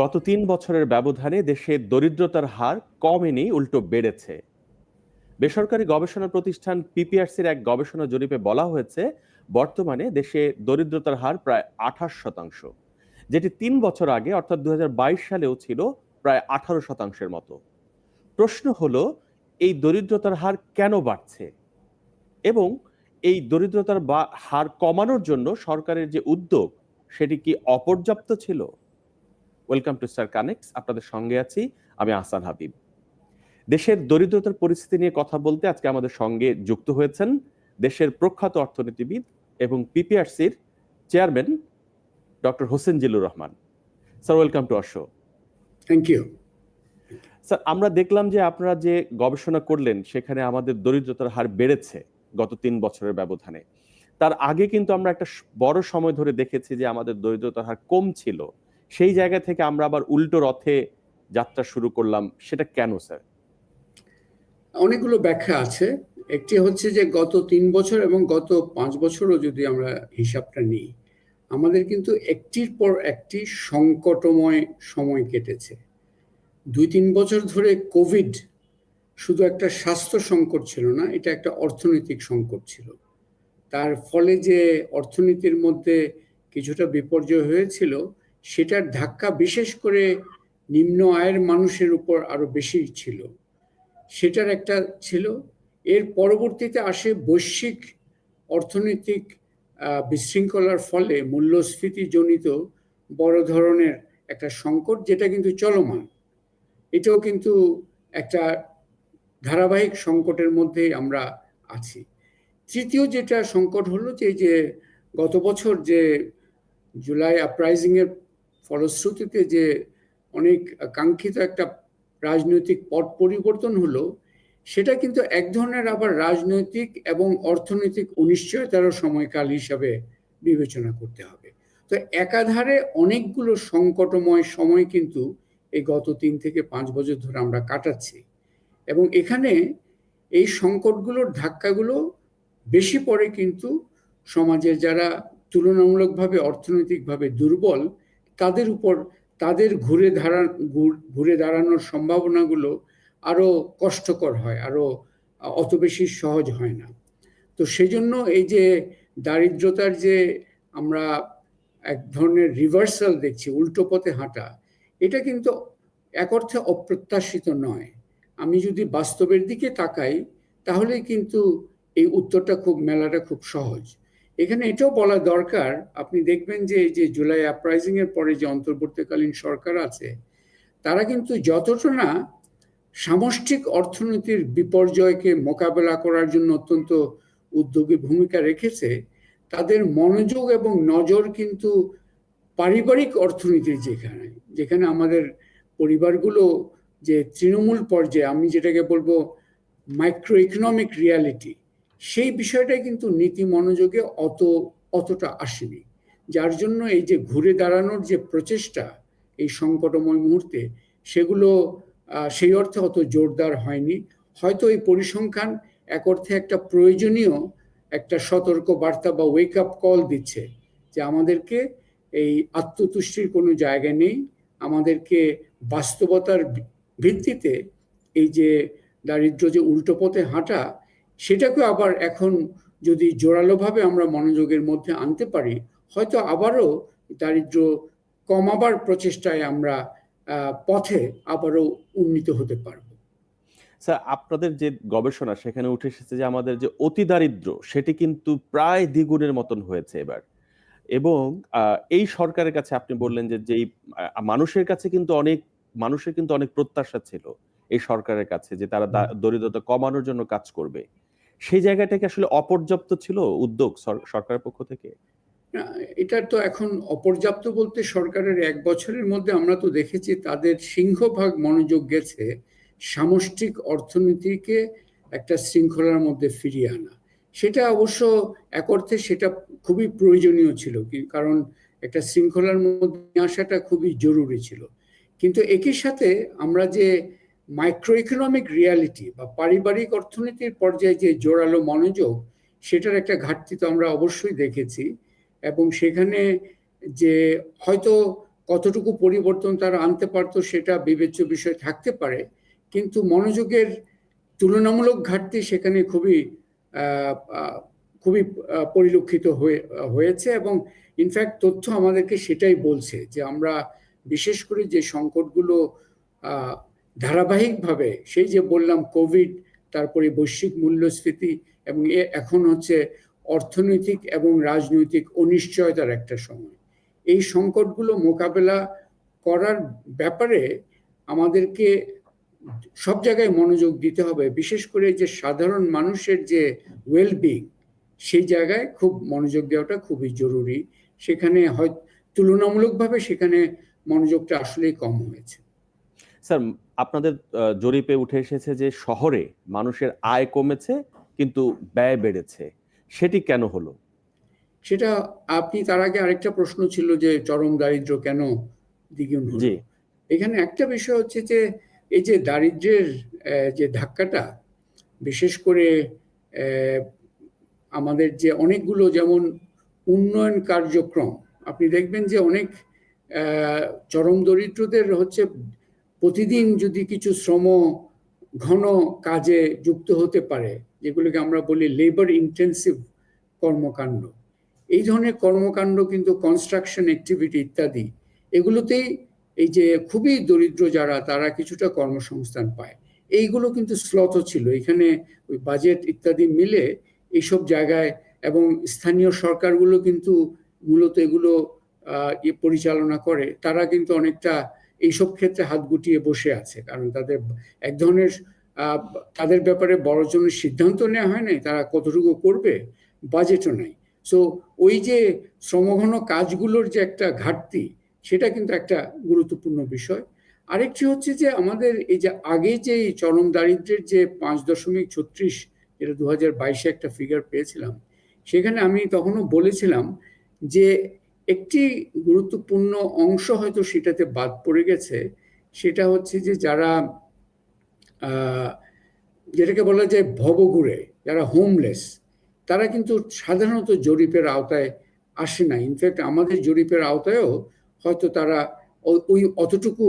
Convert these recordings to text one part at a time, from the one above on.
গত তিন বছরের ব্যবধানে দেশে দরিদ্রতার হার কমেনি, উল্টো বেড়েছে। বেসরকারি গবেষণা প্রতিষ্ঠান পিপিআরসির এক গবেষণা জরিপে বলা হয়েছে, বর্তমানে দেশে দরিদ্রতার হার প্রায় আঠাশ শতাংশ, যেটি তিন বছর আগে, অর্থাৎ দু হাজার বাইশ সালেও ছিল, প্রায় আঠারো শতাংশের মতো। প্রশ্ন হলো, এই দরিদ্রতার হার কেন বাড়ছে? এবং এই দরিদ্রতার হার কমানোর জন্য সরকারের যে উদ্যোগ, সেটি কি অপর্যাপ্ত ছিল? ওয়েলকাম টু স্টার কানেক্টস আপনাদের সঙ্গে আছি আমি আসান হাবিব। দেশের দরিদ্রতার পরিস্থিতি নিয়ে কথা বলতে আজকে আমাদের সঙ্গে যুক্ত হয়েছেন দেশের প্রখ্যাত অর্থনীতিবিদ এবং পিপিআরসির chairman doctor Hossain Zillur Rahman. Sir welcome to our show thank you sir আমরা দেখলাম যে আপনারা যে গবেষণা করলেন সেখানে আমাদের দরিদ্রতার হার বেড়েছে গত তিন বছরের ব্যবধানে। তার আগে কিন্তু আমরা একটা বড় সময় ধরে দেখেছি যে আমাদের দরিদ্রতার হার কম ছিল। সেই জায়গা থেকে আমরা আবার উল্টো রথে যাত্রা শুরু করলাম, সেটা কেন, স্যার? অনেকগুলো ব্যাখ্যা আছে। একটি হচ্ছে যে গত তিন বছর এবং গত পাঁচ বছরও যদি আমরা হিসাবটা নিই, আমাদের কিন্তু একটির পর একটি সংকটময় সময় কেটেছে। দুই তিন বছর ধরে কোভিড শুধু একটা স্বাস্থ্য সংকট ছিল না, এটা একটা অর্থনৈতিক সংকট ছিল। তার ফলে যে অর্থনীতির মধ্যে কিছুটা বিপর্যয় হয়েছিল সেটার ধাক্কা বিশেষ করে নিম্ন আয়ের মানুষের উপর আরও বেশি ছিল। সেটার একটা ছিল। এর পরবর্তীতে আসে বৈশ্বিক অর্থনৈতিক বিশৃঙ্খলার ফলে মূল্যস্ফীতিজনিত বড় ধরনের একটা সংকট, যেটা কিন্তু চলমান। এটাও কিন্তু একটা ধারাবাহিক সংকটের মধ্যেই আমরা আছি। তৃতীয় যেটা সংকট হলো যে যে গত বছর যে জুলাই আপরাইজিংয়ের ফলশ্রুতিতে যে অনেক কাঙ্ক্ষিত একটা রাজনৈতিক পট পরিবর্তন হলো, সেটা কিন্তু এক ধরনের আবার রাজনৈতিক এবং অর্থনৈতিক অনিশ্চয়তারও সময়কাল হিসাবে বিবেচনা করতে হবে। তো একাধারে অনেকগুলো সংকটময় সময় কিন্তু এই গত তিন থেকে পাঁচ বছর ধরে আমরা কাটাচ্ছি এবং এখানে এই সংকটগুলোর ধাক্কাগুলো বেশি পড়ে কিন্তু সমাজের যারা তুলনামূলকভাবে অর্থনৈতিকভাবে দুর্বল তাদের উপর, তাদের ঘুরে দাঁড়ান ঘুরে দাঁড়ানোর সম্ভাবনাগুলো আরও কষ্টকর হয় আরও অত বেশি সহজ হয় না। তো সেজন্য এই যে দারিদ্রতার যে আমরা এক ধরনের রিভার্সাল দেখছি, উল্টো পথে হাঁটা, এটা কিন্তু এক অর্থে অপ্রত্যাশিত নয়। আমি যদি বাস্তবের দিকে তাকাই তাহলে কিন্তু এই উত্তরটা খুব, মেলাটা খুব সহজ। এখানে এটাও বলা দরকার, আপনি দেখবেন যে এই যে জুলাই আপরাইজিং এর পরে যে অন্তর্বর্তীকালীন সরকার আছে, তারা কিন্তু যতটা না সামষ্টিক অর্থনীতির বিপর্যয়কে মোকাবেলা করার জন্য অত্যন্ত উদ্যোগী ভূমিকা রেখেছে, তাদের মনোযোগ এবং নজর কিন্তু পারিবারিক অর্থনীতির যেখানে যেখানে আমাদের পরিবারগুলো যে তৃণমূল পর্যায়ে, আমি যেটাকে বলব মাইক্রো ইকোনমিক রিয়ালিটি সেই বিষয়টা কিন্তু নীতি মনোযোগে অত, অতটা আসেনি। যার জন্য এই যে ঘুরে দাঁড়ানোর যে প্রচেষ্টা, এই সংকটময় মুহূর্তে, সেগুলো সেই অর্থে অত জোরদার হয়নি। হয়তো এই পরিসংখ্যান এক অর্থে একটা প্রয়োজনীয় একটা সতর্ক বার্তা বা ওয়েক আপ কল দিচ্ছে যে আমাদেরকে এই আত্মতুষ্টির কোনো জায়গা নেই, আমাদেরকে বাস্তবতার ভিত্তিতে এই যে দারিদ্র যে উল্টো পথে হাঁটা সেটাকে আবার এখন যদি জোরালোভাবে আমরা মনোযোগের মধ্যে আনতে পারি হয়তো আবারও দারিদ্র কমাবার প্রচেষ্টায় আমরা পথে আবারও উন্নীত হতে পারব। স্যার আপনাদের যে গবেষণা সেখানে উঠে এসেছে যে আমাদের যে অতি দারিদ্র সেটি কিন্তু প্রায় দ্বিগুণের মতন হয়েছে এবার। এবং এই সরকারের কাছে আপনি বললেন যে যেই মানুষের কাছে কিন্তু অনেক মানুষের কিন্তু অনেক প্রত্যাশা ছিল এই সরকারের কাছে যে তারা দরিদ্রতা কমানোর জন্য কাজ করবে। সেই জায়গাটা কি আসলে অপর্যাপ্ত ছিল উদ্যোগ সরকারের পক্ষ থেকে? এটা তো এখন অপর্যাপ্ত বলতে সরকারের এক বছরের মধ্যে আমরা তো দেখেছি তাদের সিংহভাগ মনোযোগ গেছে সামষ্টিক অর্থনীতিকে একটা শৃঙ্খলার মধ্যে ফিরিয়ে আনা। সেটা অবশ্য এক অর্থে সেটা খুবই প্রয়োজনীয় ছিল কারণ একটা শৃঙ্খলার মধ্যে আসাটা খুবই জরুরি ছিল। কিন্তু একই সাথে আমরা যে মাইক্রো ইকোনমিক রিয়ালিটি বা পারিবারিক অর্থনীতির পর্যায়ে যে জোরালো মনোযোগ, সেটার একটা ঘাটতি তো আমরা অবশ্যই দেখেছি এবং সেখানে যে হয়তো কতটুকু পরিবর্তন তারা আনতে পারতো সেটা বিবেচ্য বিষয় থাকতে পারে, কিন্তু মনোযোগের তুলনামূলক ঘাটতি সেখানে খুবই খুবই পরিলক্ষিত হয়ে, হয়েছে এবং ইনফ্যাক্ট তথ্য আমাদেরকে সেটাই বলছে যে আমরা বিশেষ করে যে সংকটগুলো ধারাবাহিকভাবে সেই যে বললাম কোভিড তারপরে বৈশ্বিক মূল্যস্ফীতি এবং এখন হচ্ছে অর্থনৈতিক এবং রাজনৈতিক অনিশ্চয়তার একটা সময়। এই সংকটগুলো মোকাবেলা করার ব্যাপারে আমাদেরকে সব জায়গায় মনোযোগ দিতে হবে, বিশেষ করে যে সাধারণ মানুষের যে ওয়েলবিং সেই জায়গায় খুব মনোযোগ দেওয়াটা খুবই জরুরি। সেখানে হয়, তুলনামূলকভাবে সেখানে মনোযোগটা আসলেই কম হয়েছে। স্যার আপনাদের জরিপে উঠে এসেছে যে শহরে মানুষের আয় কমেছে কিন্তু ব্যয় বেড়েছে। সেটি কেন হলো? সেটা আপনি তার আগে আরেকটা প্রশ্ন ছিল যে চরম দারিদ্র কেন দ্বিগুণ হলো? জি। এখানে একটা বিষয় হচ্ছে যে এই যে দারিদ্র্যের আহ, যে ধাক্কাটা বিশেষ করে আমাদের যে অনেকগুলো যেমন উন্নয়ন কার্যক্রম আপনি দেখবেন যে অনেক চরম দরিদ্রদের হচ্ছে প্রতিদিন যদি কিছু শ্রম, ঘন কাজে যুক্ত হতে পারে, যেগুলোকে আমরা বলি লেবার ইন্টেন্সিভ কর্মকাণ্ড, এই ধরনের কর্মকাণ্ড কিন্তু কনস্ট্রাকশন অ্যাক্টিভিটি ইত্যাদি এগুলোতেই এই যে খুবই দরিদ্র যারা, তারা কিছুটা কর্মসংস্থান পায়। এইগুলো কিন্তু স্লথ ছিল। এখানে ওই বাজেট ইত্যাদি মিলে এইসব জায়গায় এবং স্থানীয় সরকারগুলো কিন্তু মূলত এগুলো পরিচালনা করে। তারা কিন্তু অনেকটা এইসব ক্ষেত্রে হাত গুটিয়ে বসে আছে। কারণ তাদের এক ধরনের তাদের ব্যাপারে বড় জনের সিদ্ধান্ত নেওয়া হয় নাই, তারা কতটুকু করবে বাজেটও নাই। সো ওই যে শ্রমঘন কাজগুলোর যে একটা ঘাটতি, সেটা কিন্তু একটা গুরুত্বপূর্ণ বিষয়। আরেকটি হচ্ছে যে আমাদের এই যে আগে যে চরম দারিদ্র্যের যে পাঁচ দশমিক ছত্রিশ, যেটা দু হাজার বাইশে একটা ফিগার পেয়েছিলাম, সেখানে আমি তখনও বলেছিলাম যে একটি গুরুত্বপূর্ণ অংশ হয়তো সেটাতে বাদ পড়ে গেছে, সেটা হচ্ছে যে যারা যেটাকে বলা যায় ভবঘুরে, যারা হোমলেস তারা কিন্তু সাধারণত জরিপের আওতায় আসে না। ইনফ্যাক্ট আমাদের জরিপের আওতায়ও হয়তো তারা ওই অতটুকু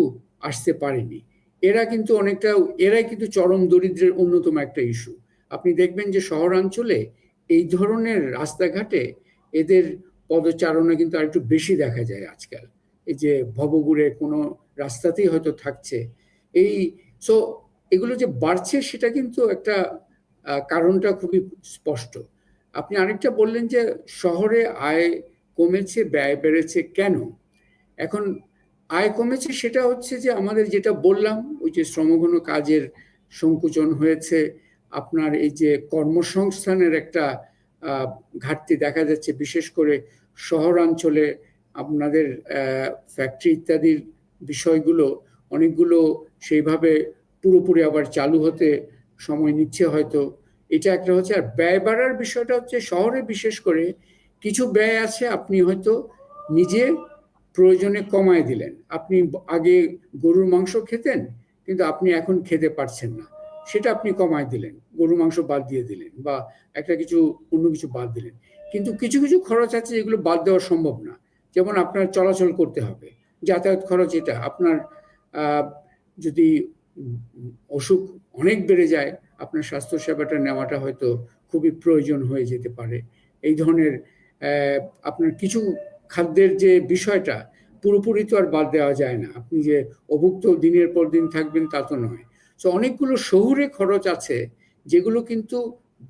আসতে পারেনি। এরা কিন্তু অনেকটা, এরাই কিন্তু চরম দরিদ্রের অন্যতম একটা ইস্যু আপনি দেখবেন যে শহরাঞ্চলে এই ধরনের রাস্তাঘাটে এদের পদচারণা কিন্তু আরেকটু বেশি দেখা যায় আজকাল। এই যে ভবগুড়ে কোনো রাস্তাতেই হয়তো থাকছে। এই সো এগুলো যে বাড়ছে সেটা কিন্তু একটা কারণটা খুবই স্পষ্ট। আপনি আরেকটা বললেন যে শহরে আয় কমেছে, ব্যয় বেড়েছে কেন? এখন আয় কমেছে সেটা হচ্ছে যে আমাদের যেটা বললাম, ওই যে শ্রমঘন কাজের সংকুচন হয়েছে, আপনার এই যে কর্মসংস্থানের একটা ঘাটতি দেখা যাচ্ছে, বিশেষ করে শহরাঞ্চলে আপনাদের ফ্যাক্টরি ইত্যাদির বিষয়গুলো অনেকগুলো সেইভাবে পুরোপুরি আবার চালু হতে সময় নিচ্ছে হয়তো। এটা একটা হচ্ছে, আর ব্যয় বাড়ার বিষয়টা হচ্ছে শহরে বিশেষ করে কিছু ব্যয় আছে আপনি হয়তো নিজে প্রয়োজনে কমায় দিলেন। আপনি আগে গরুর মাংস খেতেন, কিন্তু আপনি এখন খেতে পারছেন না। সেটা আপনি কমায় দিলেন, গরু, মাংস বাদ দিয়ে দিলেন বা একটা কিছু, অন্য কিছু বাদ দিলেন। কিন্তু কিছু কিছু খরচ আছে যেগুলো বাদ দেওয়া সম্ভব না। যেমন আপনার চলাচল করতে হবে, যাতায়াত খরচ এটা আপনার যদি অসুখ অনেক বেড়ে যায়, আপনার স্বাস্থ্য সেবাটা নেওয়াটা হয়তো খুবই প্রয়োজন হয়ে যেতে পারে। এই ধরনের আপনার কিছু খাদ্যের যে বিষয়টা, পুরোপুরি তো আর বাদ দেওয়া যায় না। আপনি যে অভুক্ত দিনের পর দিন থাকবেন তা তো নয়। তো অনেকগুলো শহুরে খরচ আছে, যেগুলো কিন্তু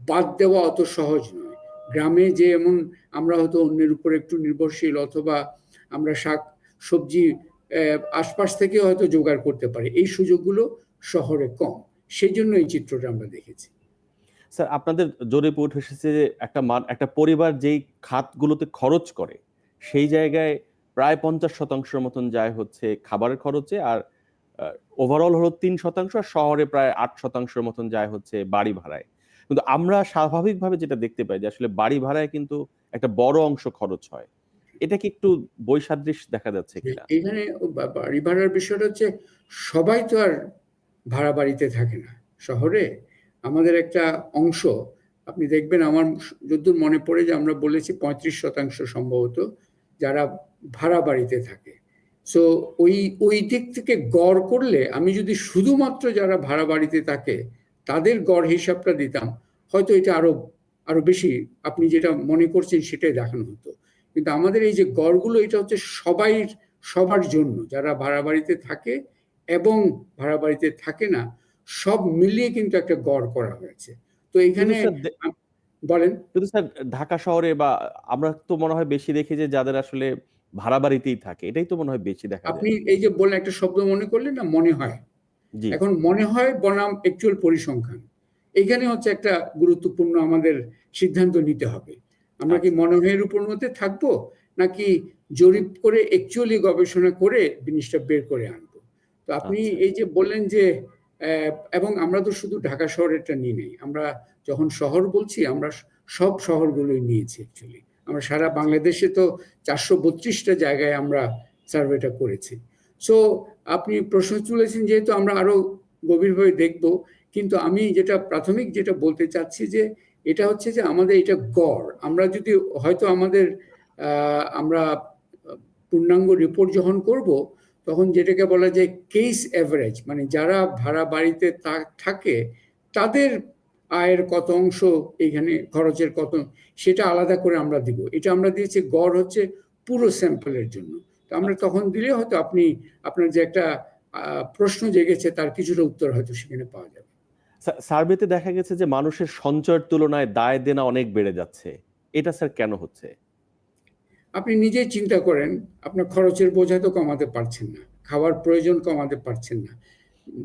বাদ দেওয়া অত সহজ নয়। গ্রামে যে এমন আমরা হয়তো অন্যের উপর একটু নির্ভরশীল অথবা আমরা শাক, সবজি আশপাশ থেকে হয়তো জোগাড় করতে পারি, এই সুযোগগুলো শহরে কম। সেই জন্য এই চিত্রটা আমরা দেখেছি। স্যার, আপনাদের জরিপে উঠে এসেছে যে একটা মান, একটা পরিবার যেই খাতগুলোতে খরচ করে, সেই জায়গায় প্রায় পঞ্চাশ শতাংশের মতন যায় হচ্ছে খাবারের খরচে আর ওভারঅল হলো তিন শতাংশ আর শহরে প্রায় আট শতাংশের মতন যায় হচ্ছে বাড়ি ভাড়ায়। কিন্তু আমরা স্বাভাবিকভাবে যেটা দেখতে পাই যে আসলে বাড়ি ভাড়ায় কিন্তু একটা বড় অংশ খরচ হয়। এটা কি একটু বৈসাদৃশ্য দেখা যাচ্ছে কিনা? এখানে বাড়ি ভাড়ার বিষয়টা হচ্ছে সবাই তো আর ভাড়া বাড়িতে থাকে না। শহরে আমাদের একটা অংশ, আপনি দেখবেন আমার যদ্দূর মনে পড়ে যে আমরা বলেছি পঁয়ত্রিশ শতাংশ সম্ভবত যারা ভাড়া বাড়িতে থাকে। সো ওই ওই দিক থেকে গড় করলে আমি যদি শুধুমাত্র যারা ভাড়া বাড়িতে থাকে তাদের গড় হিসাবটা দিতাম হয়তো এটা আরও আরও বেশি আপনি যেটা মনে করছেন সেটাই দেখানো হতো। কিন্তু আমাদের এই যে গড়গুলো এটা হচ্ছে সবাই সবার জন্য। যারা ভাড়া বাড়িতে থাকে এবং ভাড়া বাড়িতে থাকে না সব মিলিয়ে কিন্তু একটা গড় করা হয়েছে। তো এখানে বলেন। কিন্তু স্যার ঢাকা শহরে বা আমরা তো মনে হয় বেশি দেখি যে যাদের আসলে ভাড়া বাড়িতেই থাকে। এটাই তো মনে হয় বেশি দেখা আপনি এই যে বললেন একটা শব্দ মনে করলেন না মনে হয়। এখন মনে হয় বনাম অ্যাকচুয়াল পরিসংখ্যান। এখানে হচ্ছে একটা গুরুত্বপূর্ণ আমাদের সিদ্ধান্ত নিতে হবে। আমরা কি মনে হয়ের উপর মধ্যে থাকব নাকি জরিপ করে অ্যাকচুয়ালি গবেষণা করে জিনিসটা বের করে আনব? তো আপনি আচ্ছা। এই যে বললেন যে এবং আমরা তো শুধু ঢাকা শহরেরটা নিয়ে নেই। আমরা যখন শহর বলছি আমরা সব শহরগুলোই নিয়েছি অ্যাকচুয়ালি আমরা সারা বাংলাদেশে তো চারশো বত্রিশটা জায়গায় আমরা সার্ভেটা করেছি। সো আপনি প্রশ্ন তুলেছেন যেহেতু আমরা আরও গভীরভাবে দেখব, কিন্তু আমি যেটা প্রাথমিক যেটা বলতে চাচ্ছি যে এটা হচ্ছে যে আমাদের এটা গড়। আমরা যদি হয়তো আমাদের আমরা পূর্ণাঙ্গ রিপোর্ট যখন করব, তখন যেটাকে বলা যায় কেস অ্যাভারেজ মানে যারা ভাড়া বাড়িতে থাকে, তাদের আয়ের কত অংশ এখানে খরচের কত সেটা আলাদা করে আমরা দিব। এটা আমরা দিয়েছি গড় হচ্ছে পুরো স্যাম্পলের জন্য। তো আমরা তখন দিলে হয়তো আপনি আপনার যে একটা প্রশ্ন জেগেছে তার কিছুটা উত্তর হয়তো সেখানে পাওয়া যাবে। সার্ভেতে দেখা গেছে যে মানুষের সঞ্চয়ের তুলনায় দায় দেনা অনেক বেড়ে যাচ্ছে। এটা স্যার কেন হচ্ছে? আপনি নিজেই চিন্তা করেন আপনার খরচের বোঝা তো কমাতে পারছেন না খাওয়ার প্রয়োজন কমাতে পারছেন না।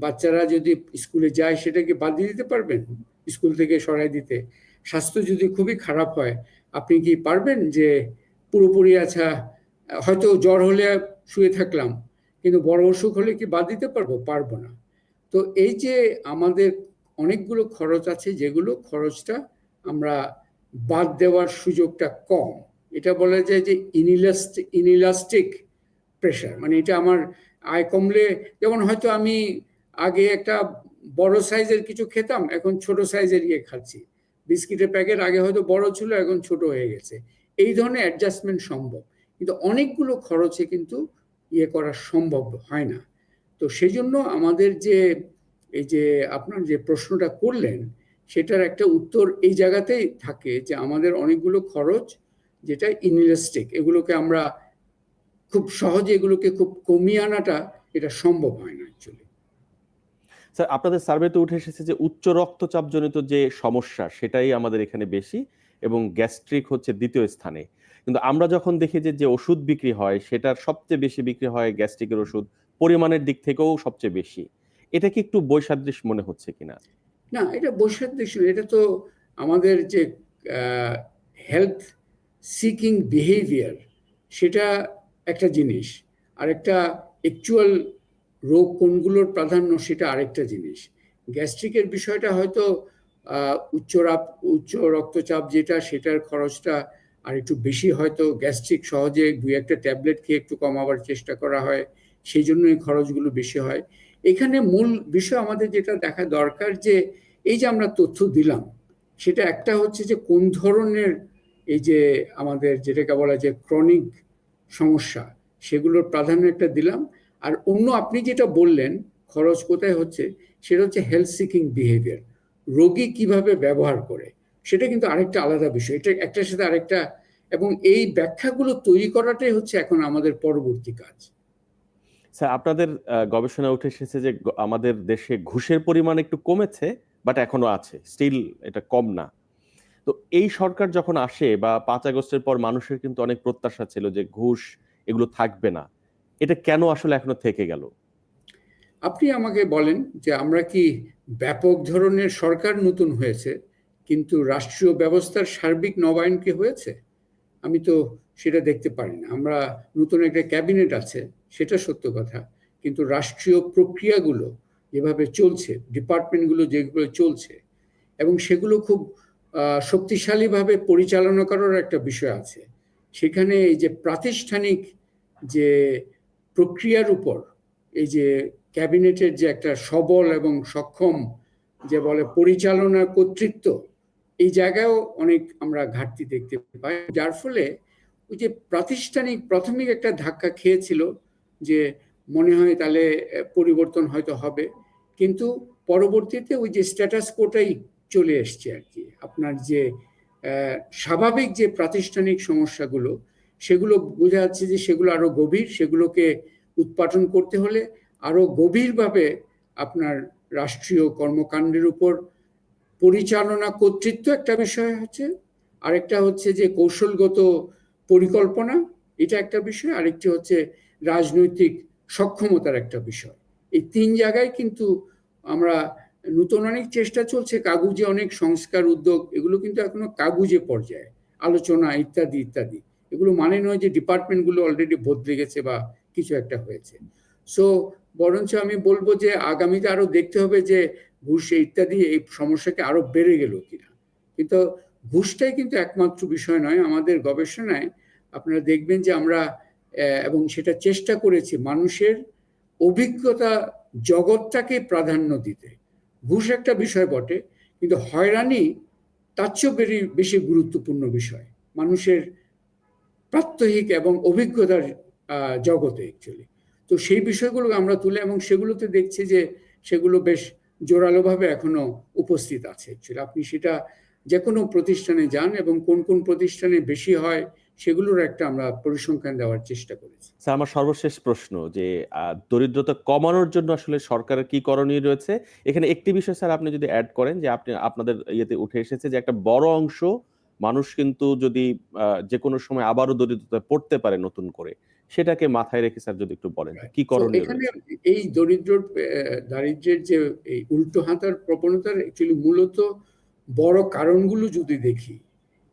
বাচ্চারা যদি স্কুলে যায় সেটাকে বাদ দিয়ে দিতে পারবেন? স্কুল থেকে সরাই দিতে। স্বাস্থ্য যদি খুবই খারাপ হয়, আপনি কি পারবেন যে পুরোপুরি আচ্ছা হয়তো জ্বর হলে শুয়ে থাকলাম, কিন্তু বড় অসুখ হলে কি বাদ দিতে পারব? পারব না। তো এই যে আমাদের অনেকগুলো খরচ আছে, যেগুলো খরচটা আমরা বাদ দেওয়ার সুযোগটা কম। এটা বলা যায় যে ইনিলাস্টিক ইনিলাস্টিক প্রেশার। মানে এটা আমার আয় কমলে, যেমন হয়তো আমি আগে একটা বড় সাইজের কিছু খেতাম, এখন ছোট সাইজের ইয়ে খাচ্ছি। বিস্কিটের প্যাকেট আগে হয়তো বড় ছিল, এখন ছোট হয়ে গেছে। এই ধরনের অ্যাডজাস্টমেন্ট সম্ভব। কিন্তু অনেকগুলো খরচে কিন্তু ইয়ে করা সম্ভব হয় না। তো সেই জন্য আমাদের যে, এই যে আপনার যে প্রশ্নটা করলেন, সেটার একটা উত্তর এই জায়গাতেই থাকে যে আমাদের অনেকগুলো খরচ যেটা ইনইলাস্টিক এগুলোকে আমরা খুব সহজে এগুলোকে খুব কমিয়ে আনাটা এটা সম্ভব হয় না। স্যার, আপনাদের সার্ভেতে উঠে এসেছে যে উচ্চ রক্তচাপ জনিত যে সমস্যা, সেটাই আমাদের এখানে বেশি এবং গ্যাস্ট্রিক হচ্ছে দ্বিতীয় স্থানে। কিন্তু আমরা যখন দেখি যে যে ওষুধ বিক্রি হয়, সেটার সবচেয়ে বেশি বিক্রি হয় গ্যাস্ট্রিকের ওষুধ, পরিমাণের দিক থেকেও সবচেয়ে বেশি। এটা কি একটু বৈসাদৃশ্য মনে হচ্ছে কিনা? না, এটা বৈসাদৃশ্য এটা তো আমাদের যে হেলথ সিকিং বিহেভিয়ার সেটা একটা জিনিস। আর একটা অ্যাকচুয়াল রোগ কোনগুলোর প্রাধান্য সেটা আরেকটা জিনিস। গ্যাস্ট্রিকের বিষয়টা হয়তো উচ্চ উচ্চ রক্তচাপ যেটা, সেটার খরচটা আর একটু বেশি হয়তো গ্যাস্ট্রিক সহজে দুই একটা ট্যাবলেট খেয়ে একটু কমাবার চেষ্টা করা হয়, সেই জন্য এই খরচগুলো বেশি হয়। এখানে মূল বিষয় আমাদের যেটা দেখা দরকার যে, এই যে আমরা তথ্য দিলাম, সেটা একটা হচ্ছে যে কোন ধরনের এই যে আমাদের যেটাকে বলা যে ক্রনিক সমস্যা, সেগুলোর প্রাধান্য একটা দিলাম। আর অন্য আপনি যেটা বললেন খরচ কোথায় হচ্ছে সেটা হচ্ছে হেলথ সিকিং বিহেভিয়ার রোগী কীভাবে ব্যবহার করে সেটা কিন্তু আরেকটা আলাদা বিষয়। এটা একটার সাথে আরেকটা এবং এই ব্যাখ্যাগুলো তৈরি করাটাই হচ্ছে এখন আমাদের পরবর্তী কাজ। স্যার আপনাদের আহ, গবেষণায় উঠে এসেছে যে আমাদের দেশে ঘুষের পরিমাণ একটু কমেছে বাট এখনও আছে স্টিল এটা কম না। তো এই সরকার যখন আসে বা পাঁচ আগস্টের পর মানুষের কিন্তু অনেক প্রত্যাশা ছিল যে ঘুষ এগুলো থাকবে না। এটা কেন আসলে এখনও থেকে গেল? আপনি আমাকে বলেন যে আমরা কি ব্যাপক ধরনের সরকার নতুন হয়েছে, কিন্তু রাষ্ট্রীয় ব্যবস্থার সার্বিক নবায়ন কি হয়েছে? আমি তো সেটা দেখতে পারি না। আমরা নতুন একটা ক্যাবিনেট আছে, সেটা সত্য কথা, কিন্তু রাষ্ট্রীয় প্রক্রিয়াগুলো যেভাবে চলছে, ডিপার্টমেন্টগুলো যেগুলো চলছে, এবং সেগুলো খুব শক্তিশালীভাবে পরিচালনা করার একটা বিষয় আছে। সেখানে এই যে প্রাতিষ্ঠানিক যে প্রক্রিয়ার উপর, এই যে ক্যাবিনেটের যে একটা সবল এবং সক্ষম যে বলে পরিচালনা কর্তৃত্ব, এই জায়গায়ও অনেক আমরা ঘাটতি দেখতে পাই। যার ফলে ওই যে প্রাতিষ্ঠানিক প্রাথমিক একটা ধাক্কা খেয়েছিল যে মনে হয় তাহলে পরিবর্তন হয়তো হবে। কিন্তু পরবর্তীতে ওই যে স্ট্যাটাস কোটাই চলে এসছে আর কি। আপনার যে স্বাভাবিক যে প্রাতিষ্ঠানিক সমস্যাগুলো সেগুলো বোঝা যাচ্ছে যে সেগুলো আরও গভীর, সেগুলোকে উৎপাদন করতে হলে আরও গভীরভাবে আপনার রাষ্ট্রীয় কর্মকাণ্ডের উপর পরিচালনা কর্তৃত্ব একটা বিষয় হচ্ছে। আরেকটা হচ্ছে যে কৌশলগত পরিকল্পনা, এটা একটা বিষয়। আরেকটি হচ্ছে রাজনৈতিক সক্ষমতার একটা বিষয়। এই তিন জায়গায় কিন্তু আমরা নতুন অনেক চেষ্টা চলছে, কাগুজে অনেক সংস্কার উদ্যোগ, এগুলো কিন্তু এখনও কাগুজে পর্যায়ে। আলোচনা ইত্যাদি ইত্যাদি। এগুলো মানে নয় যে ডিপার্টমেন্টগুলো অলরেডি বদলে গেছে বা কিছু একটা হয়েছে। সো বরঞ্চ আমি বলব যে আগামীতে আরও দেখতে হবে যে ঘুষ ইত্যাদি এই সমস্যাকে আরও বেড়ে গেল কিনা। কিন্তু ঘুষটাই কিন্তু একমাত্র বিষয় নয়, আমাদের গবেষণায় আপনারা দেখবেন যে আমরা এবং সেটা চেষ্টা করেছি মানুষের অভিজ্ঞতা জগৎটাকে প্রাধান্য দিতে। ঘুষ একটা বিষয় বটে, কিন্তু হয়রানি তার চেয়েও বেশি গুরুত্বপূর্ণ বিষয়। মানুষের প্রাত্যহিক এবং অভিজ্ঞতার জগতে অ্যাকচুয়ালি তো সেই বিষয়গুলো আমরা তুলে এবং সেগুলোতে দেখছি যে সেগুলো বেশ জোরালোভাবে এখনও উপস্থিত আছে অ্যাকচুয়ালি আপনি সেটা যে কোনো প্রতিষ্ঠানে যান এবং কোন কোন প্রতিষ্ঠানে বেশি হয় সেগুলোর একটা আমরা পরিসংখ্যান দেওয়ার চেষ্টা করেছি। স্যার, আমার সর্বশেষ প্রশ্ন যে দরিদ্রতা কমানোর জন্য আসলে সরকারের কি করণীয় রয়েছে? এখানে একটি বিষয় স্যার আপনি যদি অ্যাড করেন যে, আপনি, আপনাদের ইয়েতে উঠে এসেছে যে, একটা বড় অংশ মানুষ কিন্তু যদি যে কোনো সময় আবারও দরিদ্রতায় পড়তে পারে নতুন করে সেটাকে মাথায় রেখে স্যার যদি একটু বলেন কি করণীয় এখানে এই দরিদ্র আহ, দারিদ্র্যের যে এই উল্টো হাতার প্রবণতার অ্যাকচুয়ালি মূলত বড় কারণগুলো যদি দেখি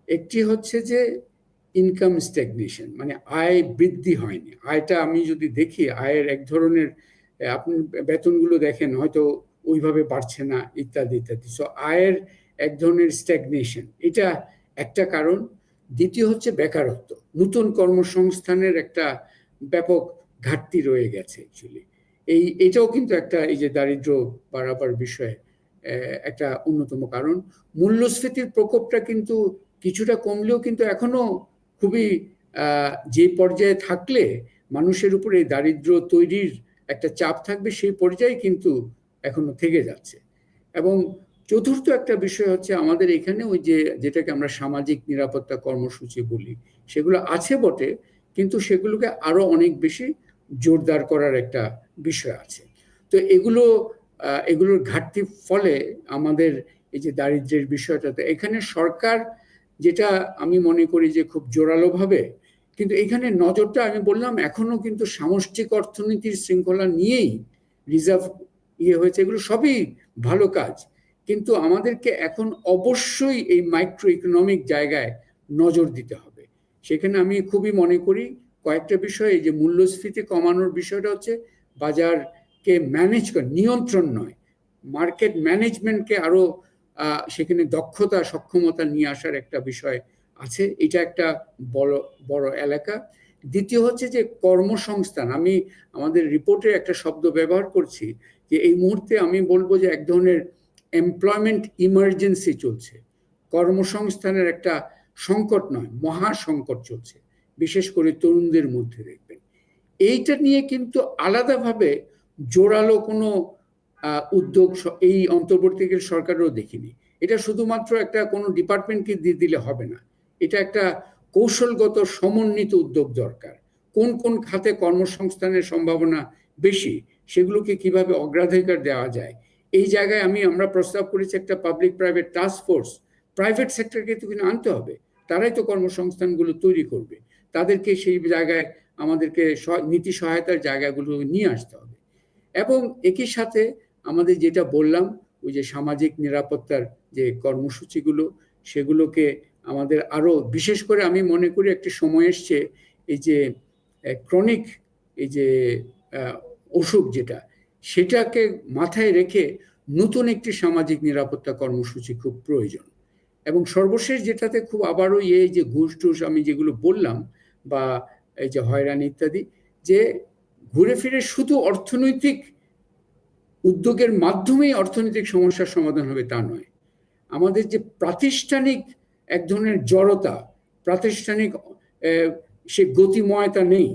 একটি হচ্ছে যে ইনকাম স্ট্যাগনেশন মানে আয় বৃদ্ধি হয়নি। আয়টা আমি যদি দেখি আয়ের এক ধরনের আপনি বেতনগুলো দেখেন হয়তো ওইভাবে বাড়ছে না ইত্যাদি ইত্যাদি। সো আয়ের এক ধরনের স্ট্যাগনেশন এটা একটা কারণ, দ্বিতীয় হচ্ছে বেকারত্ব। নতুন কর্মসংস্থানের একটা ব্যাপক ঘাটতি রয়ে গেছে অ্যাকচুয়ালি এই, এটাও কিন্তু একটা, এই যে দারিদ্র বাড়াবার বিষয়ে একটা অন্যতম কারণ। মূল্যস্ফীতির প্রকোপটা কিন্তু কিছুটা কমলেও কিন্তু এখনও খুবই যে পর্যায়ে থাকলে মানুষের উপরে দারিদ্র তৈরির একটা চাপ থাকবে, সেই পর্যায়ে কিন্তু এখনও থেকে যাচ্ছে। এবং চতুর্থ একটা বিষয় হচ্ছে আমাদের এখানে ওই যে, যেটাকে আমরা সামাজিক নিরাপত্তা কর্মসূচি বলি, সেগুলো আছে বটে, কিন্তু সেগুলোকে আরও অনেক বেশি জোরদার করার একটা বিষয় আছে। তো এগুলো এগুলোর ঘাটতির ফলে আমাদের এই যে দারিদ্র্যের বিষয়টাতে এখানে সরকার যেটা আমি মনে করি যে খুব জোরালোভাবে, কিন্তু এখানে নজরটা আমি বললাম এখনও কিন্তু সামষ্টিক অর্থনীতির শৃঙ্খলা নিয়েই রিজার্ভ ইয়ে হয়েছে, এগুলো সবই ভালো কাজ। কিন্তু আমাদেরকে এখন অবশ্যই এই মাইক্রো ইকোনমিক জায়গায় নজর দিতে হবে। সেখানে আমি খুবই মনে করি, কয়েকটা বিষয় যে মূল্যস্ফীতি কমানোর বিষয়টা হচ্ছে, বাজারকে ম্যানেজ করা, নিয়ন্ত্রণ নয়। মার্কেট ম্যানেজমেন্টকে আরও সেখানে দক্ষতা, সক্ষমতা নিয়ে আসার একটা বিষয় আছে। এটা একটা বড় বড় এলাকা। দ্বিতীয় হচ্ছে যে কর্মসংস্থান। আমি আমাদের রিপোর্টে একটা শব্দ ব্যবহার করছি যে এই মুহূর্তে আমি বলব যে এক ধরনের এমপ্লয়মেন্ট ইমার্জেন্সি চলছে। কর্মসংস্থানের একটা সংকট নয় মহা সংকট চলছে। বিশেষ করে তরুণদের মধ্যে দেখবেন। এইটা নিয়ে কিন্তু আলাদাভাবে জোরালো কোনো উদ্যোগ এই অন্তর্বর্তীকালীন সরকারও দেখিনি। এটা শুধুমাত্র একটা কোনো ডিপার্টমেন্টকে দিয়ে দিলে হবে না। এটা একটা কৌশলগত সমন্বিত উদ্যোগ দরকার। কোন কোন খাতে কর্মসংস্থানের সম্ভাবনা বেশি, সেগুলোকে কীভাবে অগ্রাধিকার দেওয়া যায় এই জায়গায় আমি, আমরা প্রস্তাব করেছি একটা public private task force private সেক্টরকে তো কিন্তু আনতে হবে। তারাই তো কর্মসংস্থানগুলো তৈরি করবে। তাদেরকে সেই জায়গায় আমাদেরকে নীতি সহায়তার জায়গাগুলো নিয়ে আসতে হবে। এবং একই সাথে আমাদের যেটা বললাম, ওই যে সামাজিক নিরাপত্তার যে কর্মসূচিগুলো, সেগুলোকে আমাদের আরও বিশেষ করে আমি মনে করি একটি সময় এসছে, এই যে ক্রনিক এই যে অসুখ যেটা সেটাকে মাথায় রেখে নতুন একটি সামাজিক নিরাপত্তা কর্মসূচি খুব প্রয়োজন। এবং সর্বশেষ যেটাতে খুব আবারও এই যে ঘুষ টুস আমি যেগুলো বললাম বা এই যে হয়রানি ইত্যাদি, যে ঘুরে ফিরে শুধু অর্থনৈতিক উদ্যোগের মাধ্যমেই অর্থনৈতিক সমস্যার সমাধান হবে তা নয়। আমাদের যে প্রাতিষ্ঠানিক এক ধরনের জড়তা, প্রাতিষ্ঠানিক সে গতিময়তা নেই।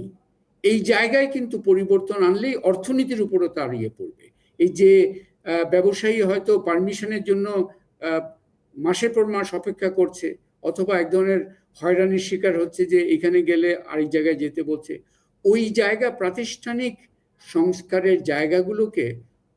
এই জায়গায় কিন্তু পরিবর্তন আনলেই অর্থনীতির উপরও তার ইয়ে পড়বে। এই যে ব্যবসায়ী হয়তো পারমিশনের জন্য মাসের পর মাস অপেক্ষা করছে, অথবা এক ধরনের হয়রানির শিকার হচ্ছে যে এখানে গেলে আরেক জায়গায় যেতে বলছে। ওই জায়গা প্রাতিষ্ঠানিক সংস্কারের জায়গাগুলোকে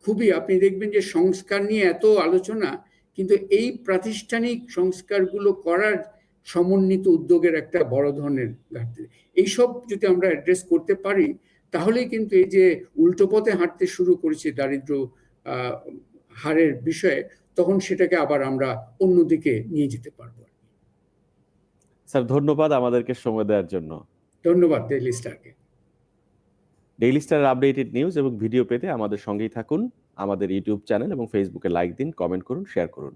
খুবই, আপনি দেখবেন যে সংস্কার নিয়ে এত আলোচনা, কিন্তু এই প্রাতিষ্ঠানিক সংস্কারগুলো করার সমন্বিত উদ্যোগের একটা বড় ধরনের ঘাটতি। এইসব যদি আমরা অ্যাড্রেস করতে পারি তাহলেই কিন্তু এই যে উল্টো পথে হাঁটতে শুরু করেছি দারিদ্র হারের বিষয়ে তখন সেটাকে আবার আমরা অন্যদিকে নিয়ে যেতে পারব স্যার ধন্যবাদ আমাদেরকে সময় দেওয়ার জন্য। ধন্যবাদ ডেইলি স্টারকে ডেইলি স্টার আপডেটেড নিউজ এবং ভিডিও পেতে আমাদের সঙ্গেই থাকুন। আমাদের ইউটিউব চ্যানেল এবং ফেসবুকে লাইক দিন কমেন্ট করুন শেয়ার করুন।